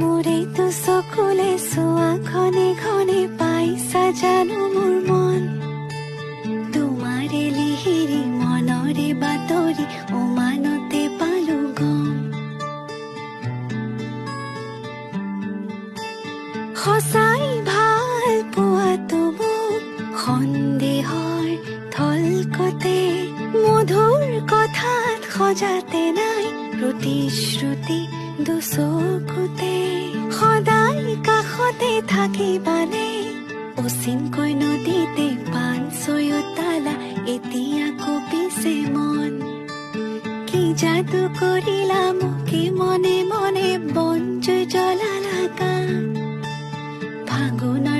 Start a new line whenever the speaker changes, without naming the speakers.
মোৰেতো চকুলে চোৱা তোমাৰে মনৰে বাতৰি পালো গম। সঁচাই ভালো সন্দেহৰ থলকতে মধুৰ কথাত সজাতে নাই প্ৰতিশ্ৰুতি দুচকুতে কাষতে থাকিবানে অচিনকৈ নদীতে পান ছয়োতালা এতিয়া কপিছে মন। কি যাদু কৰিলা মোকে মনে মনে বঞ্চ জ্বলালা বন দুখ নাই